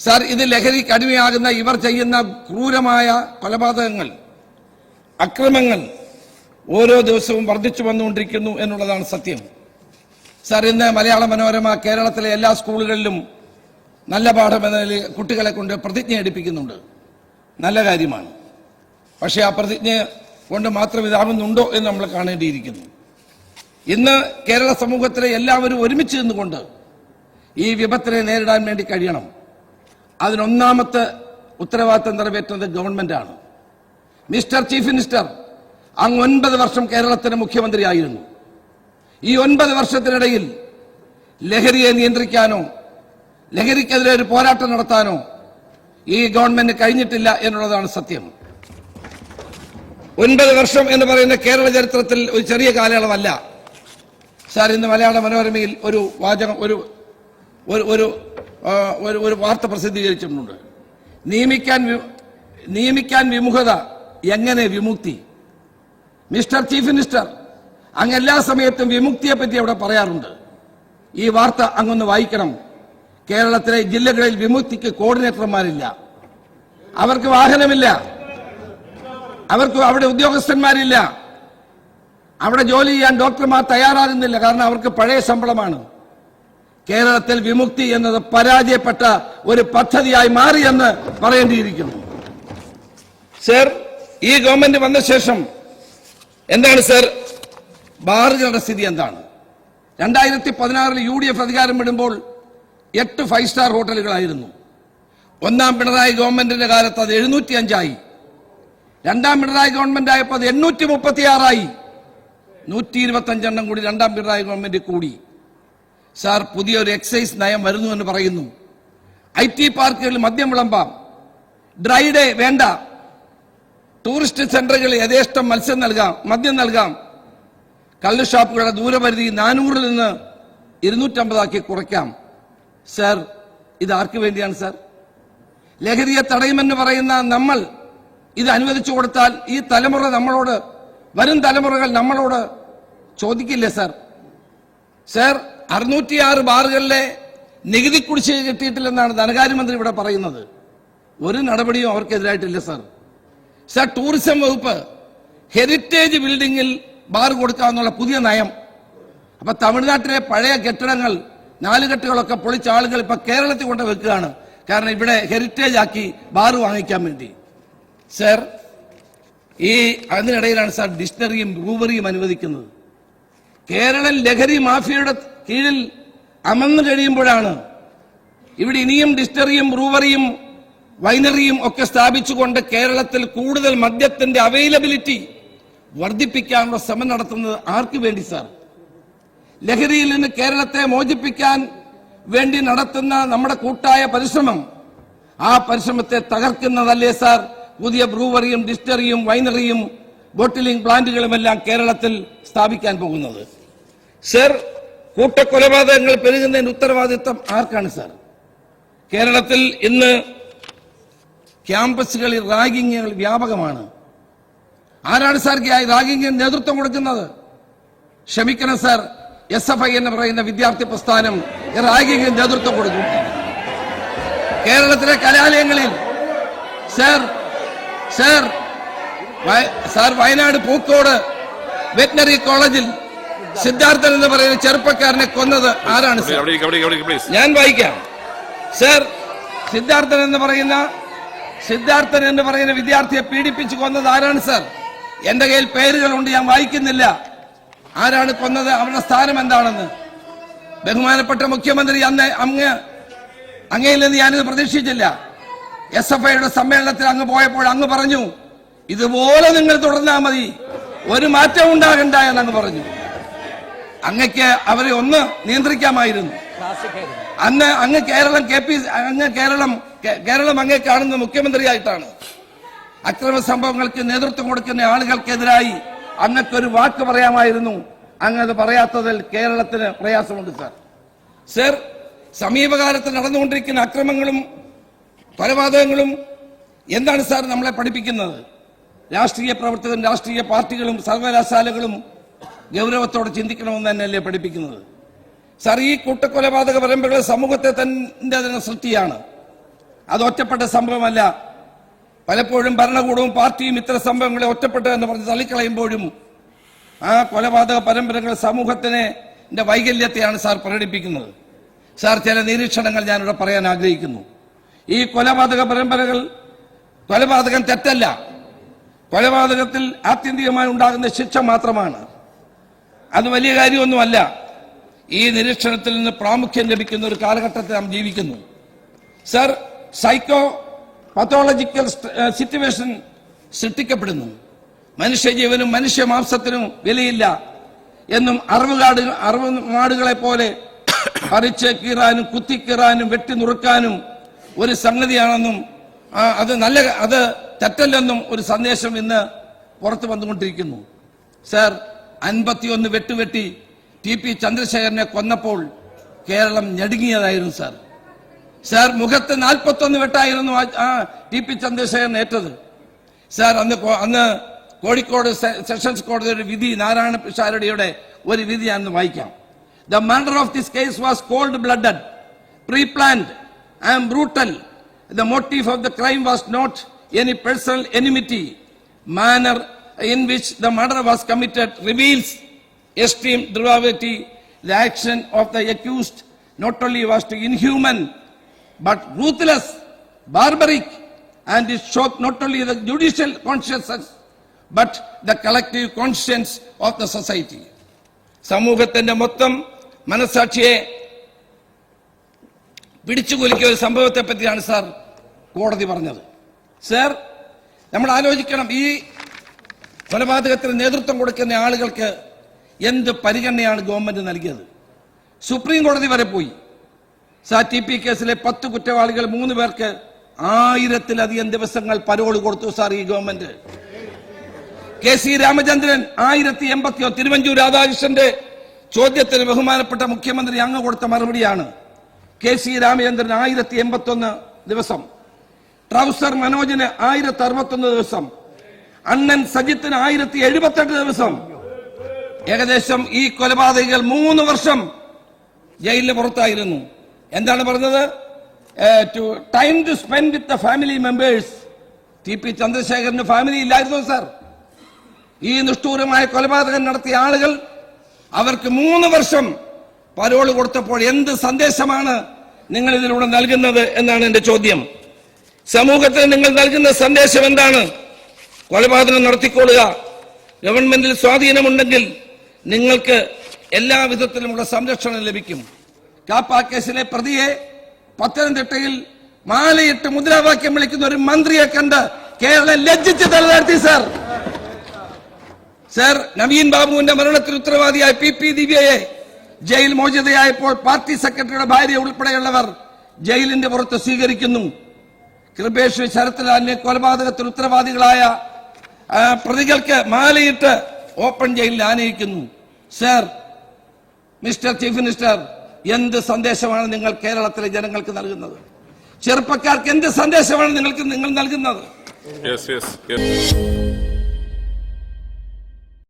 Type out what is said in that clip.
Sir ഇത് ലഹരിക്ക് അടിമയാകുന്ന ഇവർ ചെയ്യുന്ന ക്രൂരമായ കൊലപാതകങ്ങൾ അക്രമങ്ങൾ ഓരോ ദിവസവും വർദ്ധിച്ചു വന്നുകൊണ്ടിരിക്കുന്നു എന്നുള്ളതാണ് സത്യം. സാർ ഇന്ന് മലയാള മനോരമ കേരളത്തിലെ എല്ലാ സ്കൂളുകളിലും നല്ല പാഠം എന്ന നിലയിൽ കുട്ടികളെ കൊണ്ട് പ്രതിജ്ഞ എടുപ്പിക്കുന്നുണ്ട്. നല്ല കാര്യമാണ്. പക്ഷേ ആ പ്രതിജ്ഞ കൊണ്ട് മാത്രം ഇതാവുന്നുണ്ടോ എന്ന് നമ്മൾ കാണേണ്ടിയിരിക്കുന്നു. ഇന്ന് കേരള സമൂഹത്തിലെ എല്ലാവരും ഒരുമിച്ച് നിന്നുകൊണ്ട് ഈ വിപത്തിനെ നേരിടാൻ വേണ്ടി കഴിയണം. അതിനൊന്നാമത്തെ ഉത്തരവാദിത്തം നിറവേറ്റുന്നത് ഗവൺമെന്റാണ്. മിസ്റ്റർ ചീഫ് മിനിസ്റ്റർ അങ്ങ് ഒൻപത് വർഷം കേരളത്തിന് മുഖ്യമന്ത്രിയായിരുന്നു. ഈ ഒൻപത് വർഷത്തിനിടയിൽ ലഹരിയെ നിയന്ത്രിക്കാനോ ലഹരിക്കെതിരെ ഒരു പോരാട്ടം നടത്താനോ ഈ ഗവൺമെന്റ് കഴിഞ്ഞിട്ടില്ല എന്നുള്ളതാണ് സത്യം. ഒൻപത് വർഷം എന്ന് പറയുന്ന കേരള ചരിത്രത്തിൽ ഒരു ചെറിയ കാലയളവല്ല. സാർ ഇന്ന് മലയാള മനോരമയിൽ ഒരു വാചകം ഒരു ഒരു ഒരു ഒരു വാർത്ത പ്രസിദ്ധീകരിച്ചിട്ടുണ്ട്. നിയമിക്കാൻ നിയമിക്കാൻ വിമുഖത എങ്ങനെ വിമുക്തി? മിസ്റ്റർ ചീഫ് മിനിസ്റ്റർ അങ്ങ് എല്ലാ സമയത്തും വിമുക്തിയെ പറ്റി അവിടെ പറയാറുണ്ട്. ഈ വാർത്ത അങ്ങൊന്ന് വായിക്കണം. കേരളത്തിലെ ജില്ലകളിൽ വിമുക്തിക്ക് കോർഡിനേറ്റർമാരില്ല. അവർക്ക് വാഹനമില്ല. അവർക്ക് അവിടെ ഉദ്യോഗസ്ഥന്മാരില്ല. അവിടെ ജോലി ചെയ്യാൻ ഡോക്ടർമാർ തയ്യാറാകുന്നില്ല. കാരണം അവർക്ക് പഴയ ശമ്പളമാണ്. കേരളത്തിൽ വിമുക്തി എന്നത് പരാജയപ്പെട്ട ഒരു പദ്ധതിയായി മാറിയെന്ന് പറയേണ്ടിയിരിക്കുന്നു. സർ ഈ ഗവൺമെന്റ് വന്ന ശേഷം എന്താണ് സർ? ബാറുകളുടെ സ്ഥിതി എന്താണ്? രണ്ടായിരത്തി പതിനാറിൽ യു ഡി എഫ് അധികാരം വിടുമ്പോൾ എട്ട് ഫൈവ് സ്റ്റാർ ഹോട്ടലുകളായിരുന്നു. ഒന്നാം പിണറായി ഗവൺമെന്റിന്റെ കാലത്ത് അത് എഴുന്നൂറ്റി അഞ്ചായി രണ്ടാം പിണറായി ഗവൺമെന്റ് ആയപ്പോൾ അത് എണ്ണൂറ്റി മുപ്പത്തിയാറായി നൂറ്റി ഇരുപത്തി അഞ്ചെണ്ണം കൂടി രണ്ടാം പിണറായി ഗവൺമെന്റ് കൂടി. സാർ പുതിയൊരു എക്സൈസ് നയം വരുന്നു എന്ന് പറയുന്നു. ഐ ടി പാർക്കുകളിൽ മദ്യം വിളമ്പാം. ഡ്രൈ ഡേ വേണ്ട. ടൂറിസ്റ്റ് സെന്ററുകളിൽ യഥേഷ്ടം മത്സ്യം നൽകാം മദ്യം നൽകാം. കള്ള് ഷാപ്പുകളുടെ ദൂരപരിധി നാനൂറിൽ നിന്ന് ഇരുന്നൂറ്റമ്പതാക്കി കുറയ്ക്കാം. സർ ഇത് ആർക്ക് വേണ്ടിയാണ് സർ? ലഹരിയെ തടയുമെന്ന് പറയുന്ന നമ്മൾ ഇത് അനുവദിച്ചു കൊടുത്താൽ ഈ തലമുറ നമ്മളോട് വരും തലമുറകൾ നമ്മളോട് ചോദിക്കില്ലേ സർ? സർ അറുന്നൂറ്റിയാറ് ബാറുകളിലെ നികുതി കുടിശ്ശിക കിട്ടിയിട്ടില്ലെന്നാണ് ധനകാര്യമന്ത്രി ഇവിടെ പറയുന്നത്. ഒരു നടപടിയും അവർക്കെതിരായിട്ടില്ല സാർ. സാർ ടൂറിസം വകുപ്പ് ഹെറിറ്റേജ് ബിൽഡിങ്ങിൽ ബാർ കൊടുക്കാമെന്നുള്ള പുതിയ നയം. അപ്പൊ തമിഴ്നാട്ടിലെ പഴയ കെട്ടിടങ്ങൾ നാലുകെട്ടുകളൊക്കെ പൊളിച്ച ആളുകൾ ഇപ്പൊ കേരളത്തിൽ കൊണ്ട് വെക്കുകയാണ്. കാരണം ഇവിടെ ഹെറിറ്റേജ് ആക്കി ബാർ വാങ്ങിക്കാൻ വേണ്ടി. സർ ഈ അതിനിടയിലാണ് സാർ ഡിക്ഷണറിയും ബ്രൂവറിയും അനുവദിക്കുന്നത്. കേരളം ലഹരി മാഫിയയുടെ കീഴിൽ അമർന്നു കഴിയുമ്പോഴാണ് ഇവിടെ ഇനിയും ഡിസ്റ്ററിയും ബ്രൂവറിയും വൈനറിയും ഒക്കെ സ്ഥാപിച്ചുകൊണ്ട് കേരളത്തിൽ കൂടുതൽ മദ്യത്തിന്റെ അവൈലബിലിറ്റി വർദ്ധിപ്പിക്കാനുള്ള ശ്രമം നടത്തുന്നത് ആർക്ക് വേണ്ടി സാർ? ലഹരിയിൽ നിന്ന് കേരളത്തെ മോചിപ്പിക്കാൻ വേണ്ടി നടത്തുന്ന നമ്മുടെ കൂട്ടായ പരിശ്രമം ആ പരിശ്രമത്തെ തകർക്കുന്നതല്ലേ സാർ? പുതിയ ബ്രൂവറിയും ഡിസ്റ്ററിയും വൈനറിയും ബോട്ടിലിംഗ് പ്ലാന്റുകളുമെല്ലാം കേരളത്തിൽ സ്ഥാപിക്കാൻ പോകുന്നത്. സർ കൂട്ടക്കൊലപാതകങ്ങൾ പെരുകുന്നതിന്റെ ഉത്തരവാദിത്വം ആർക്കാണ് സാർ? കേരളത്തിൽ ഇന്ന് ക്യാമ്പസുകളിൽ റാഗിങ്ങുകൾ വ്യാപകമാണ്. ആരാണ് സാർ റാഗിങ്ങിന് നേതൃത്വം കൊടുക്കുന്നത്? ക്ഷമിക്കണം സാർ എസ് എഫ് ഐ എന്ന് പറയുന്ന വിദ്യാർത്ഥി പ്രസ്ഥാനം റാഗിങ്ങിന് നേതൃത്വം കൊടുക്കും. കേരളത്തിലെ കലാലയങ്ങളിൽ sir sir sir Wayanad Pookode veterinary college Siddharthan എന്ന് പറയുന്ന ചെറുപ്പക്കാരനെ കൊന്നത് ആരാണ്. ഞാൻ വായിക്കാം. സർ സിദ്ധാർത്ഥൻ എന്ന് പറയുന്ന സിദ്ധാർത്ഥൻ എന്ന് പറയുന്ന വിദ്യാർത്ഥിയെ പീഡിപ്പിച്ച് കൊന്നത് ആരാണ് സർ? എന്റെ കയ്യിൽ പേരുകളുണ്ട് ഞാൻ വായിക്കുന്നില്ല. ആരാണ് കൊന്നത്? അവരുടെ സ്ഥാനം എന്താണെന്ന്? ബഹുമാനപ്പെട്ട മുഖ്യമന്ത്രി അന്ന് അങ്ങ് അങ്ങയിൽ നിന്ന് ഞാനിത് പ്രതീക്ഷിച്ചില്ല. എസ് എഫ് ഐയുടെ സമ്മേളനത്തിൽ അങ്ങ് പോയപ്പോൾ അങ്ങ് പറഞ്ഞു ഇതുപോലെ നിങ്ങൾ തുടർന്നാൽ മതി. ഒരു മാറ്റം ഉണ്ടാകണ്ട എന്നങ്ങ് പറഞ്ഞു. അങ്ങക്ക് അവരെ ഒന്ന് നിയന്ത്രിക്കാമായിരുന്നു. അന്ന് അങ്ങ് കേരളം കെ പി അങ്ങ് കേരളം കേരളം അങ്ങേ കാണുന്ന മുഖ്യമന്ത്രിയായിട്ടാണ്. അക്രമ സംഭവങ്ങൾക്ക് നേതൃത്വം കൊടുക്കുന്ന ആളുകൾക്കെതിരായി അങ്ങക്കൊരു വാക്ക് പറയാമായിരുന്നു. അങ്ങ് പറയാത്തതിൽ കേരളത്തിന് പ്രയാസമുണ്ട് സാർ. സർ സമീപകാലത്ത് നടന്നുകൊണ്ടിരിക്കുന്ന അക്രമങ്ങളും കൊലപാതകങ്ങളും എന്താണ് സാർ നമ്മളെ പഠിപ്പിക്കുന്നത്? രാഷ്ട്രീയ പ്രവർത്തകരും രാഷ്ട്രീയ പാർട്ടികളും സർവകലാശാലകളും ഗൗരവത്തോടെ ചിന്തിക്കണമെന്ന് തന്നെയല്ലേ പഠിപ്പിക്കുന്നത്? സാർ ഈ കൂട്ടക്കൊലപാതക പരമ്പരകൾ സമൂഹത്തെ തന്നെ തന്നെ സൃഷ്ടിയാണ്. അത് ഒറ്റപ്പെട്ട സംഭവമല്ല. പലപ്പോഴും ഭരണകൂടവും പാർട്ടിയും ഇത്തരം സംഭവങ്ങളെ ഒറ്റപ്പെട്ടു എന്ന് പറഞ്ഞ് തള്ളിക്കളയുമ്പോഴും ആ കൊലപാതക പരമ്പരകൾ സമൂഹത്തിനെ വൈകല്യത്തെയാണ് സാർ പ്രകടിപ്പിക്കുന്നത്. സാർ ചില നിരീക്ഷണങ്ങൾ ഞാനിവിടെ പറയാൻ ആഗ്രഹിക്കുന്നു. ഈ കൊലപാതക പരമ്പരകൾ കൊലപാതകം തെറ്റല്ല. കൊലപാതകത്തിൽ ആത്യന്തികമായി ഉണ്ടാകുന്ന ശിക്ഷ മാത്രമാണ്. അത് വലിയ കാര്യമൊന്നുമല്ല. ഈ നിരീക്ഷണത്തിൽ നിന്ന് പ്രാമുഖ്യം ലഭിക്കുന്ന ഒരു കാലഘട്ടത്തിൽ നാം ജീവിക്കുന്നു. സർ സൈക്കോ പത്തോളജിക്കൽ സിറ്റുവേഷൻ സൃഷ്ടിക്കപ്പെടുന്നു. മനുഷ്യജീവനും മനുഷ്യ മാംസത്തിനും വിലയില്ല എന്നും അറിവുകാട് അറിവുമാടുകളെ പോലെ പറിച്ച് കീറാനും കുത്തിക്കീറാനും വെട്ടി നുറുക്കാനും ഒരു സംഗതിയാണെന്നും അത് നല്ല അത് തെറ്റല്ലെന്നും ഒരു സന്ദേശം ഇന്ന് പുറത്തു വന്നുകൊണ്ടിരിക്കുന്നു. സർ അൻപത്തിയൊന്ന് വെട്ടുവെട്ടി ടി പി ചന്ദ്രശേഖരനെ കൊന്നപ്പോൾ കേരളം ഞെടുങ്ങിയതായിരുന്നു സാർ. സാർ മുഖത്ത് നാൽപ്പത്തൊന്ന് വെട്ടായിരുന്നു ആ- ടി പി ചന്ദ്രശേഖരൻ ഏറ്റത്. സാർ അന്ന് അന്ന് കോഴിക്കോട് സെഷൻസ് കോടതിയുടെ വിധി നാരായണ പിഷാരടിയുടെ ഒരു വിധി ഞാൻ വായിക്കാം. The murder of this case was cold blooded pre planned and brutal the motive of the crime was not any personal enmity manner in which the murder was committed reveals extreme depravity, the action of the accused not only was to inhuman, but ruthless, barbaric, and it shocked not only the judicial consciousness, but the collective conscience of the society. സമൂഹത്തിന്റെ മൊത്തം മനസാക്ഷിയെ പിടിച്ചുകുലുക്കിയ ഒരു സംഭവത്തെ പറ്റിയാണ് sir കോടതി പറഞ്ഞത് sir നമ്മൾ ആലോചിക്കണം ഈ കൊലപാതകത്തിന് നേതൃത്വം കൊടുക്കുന്ന ആളുകൾക്ക് എന്ത് പരിഗണനയാണ് ഗവൺമെന്റ് നൽകിയത്? സുപ്രീം കോടതി വരെ പോയി. സാ ടി പി കേസിലെ പത്ത് കുറ്റവാളികൾ മൂന്ന് പേർക്ക് ആയിരത്തിലധികം ദിവസങ്ങൾ പരോൾ കൊടുത്തു സാർ ഈ ഗവൺമെന്റ്. കെ സി രാമചന്ദ്രൻ ആയിരത്തി എൺപത്തിയോ തിരുവഞ്ചൂർ രാധാകൃഷ്ണന്റെ ചോദ്യത്തിന് ബഹുമാനപ്പെട്ട മുഖ്യമന്ത്രി അങ്ങ് കൊടുത്ത മറുപടിയാണ്. കെ സി രാമചന്ദ്രൻ ആയിരത്തി എൺപത്തി ഒന്ന് ദിവസം. ട്രൗസർ മനോജിന് ആയിരത്തി അറുപത്തൊന്ന് ദിവസം. അണ്ണൻ സജിത്തിന് ആയിരത്തി എഴുപത്തെട്ട് ദിവസം. ഏകദേശം ഈ കൊലപാതകികൾ മൂന്ന് വർഷം ജയിലിന് പുറത്തായിരുന്നു. എന്താണ് പറഞ്ഞത്? To time to spend with the family members. T P Chandrasekharan family ഇല്ലായിരുന്നു സാർ. ഈ നിഷ്ഠൂരമായ കൊലപാതകം നടത്തിയ ആളുകൾ അവർക്ക് മൂന്ന് വർഷം പരോൾ കൊടുത്തപ്പോൾ എന്ത് സന്ദേശമാണ് നിങ്ങൾ ഇതിലൂടെ നൽകുന്നത് എന്നാണ് എന്റെ ചോദ്യം. സമൂഹത്തിന് നിങ്ങൾ നൽകുന്ന സന്ദേശം എന്താണ്? കൊലപാതകം നടത്തിക്കൊള്ളുക. ഗവൺമെന്റിൽ സ്വാധീനമുണ്ടെങ്കിൽ നിങ്ങൾക്ക് എല്ലാ വിധത്തിലുമുള്ള സംരക്ഷണം ലഭിക്കും. കാപ്പ കേസിലെ പ്രതിയെ പത്തനംതിട്ടയിൽ മാലയിട്ട് മുദ്രാവാക്യം വിളിക്കുന്ന ഒരു മന്ത്രിയെ കണ്ട് കേരളം ലജ്ജിച്ച് തലതാഴ്ത്തി സാർ. സർ നവീൻ ബാബുവിന്റെ മരണത്തിന് ഉത്തരവാദിയായ പി പി ദിവ്യയെ ജയിൽ മോചിതയായപ്പോൾ പാർട്ടി സെക്രട്ടറിയുടെ ഭാര്യ ഉൾപ്പെടെയുള്ളവർ ജയിലിന്റെ പുറത്ത് സ്വീകരിക്കുന്നു. കൃപേഷ് ശരത്ലാലിനെ കൊലപാതകത്തിൽ ഉത്തരവാദികളായ പ്രതികൾക്ക് മാലയിട്ട് ഓപ്പൺ ജയിലിൽ ആനയിക്കുന്നു. സർ മിസ്റ്റർ ചീഫ് മിനിസ്റ്റർ എന്ത് സന്ദേശമാണ് നിങ്ങൾ കേരളത്തിലെ ജനങ്ങൾക്ക് നൽകുന്നത്? ചെറുപ്പക്കാർക്ക് എന്ത് സന്ദേശമാണ് നിങ്ങൾക്ക് നിങ്ങൾ നൽകുന്നത്.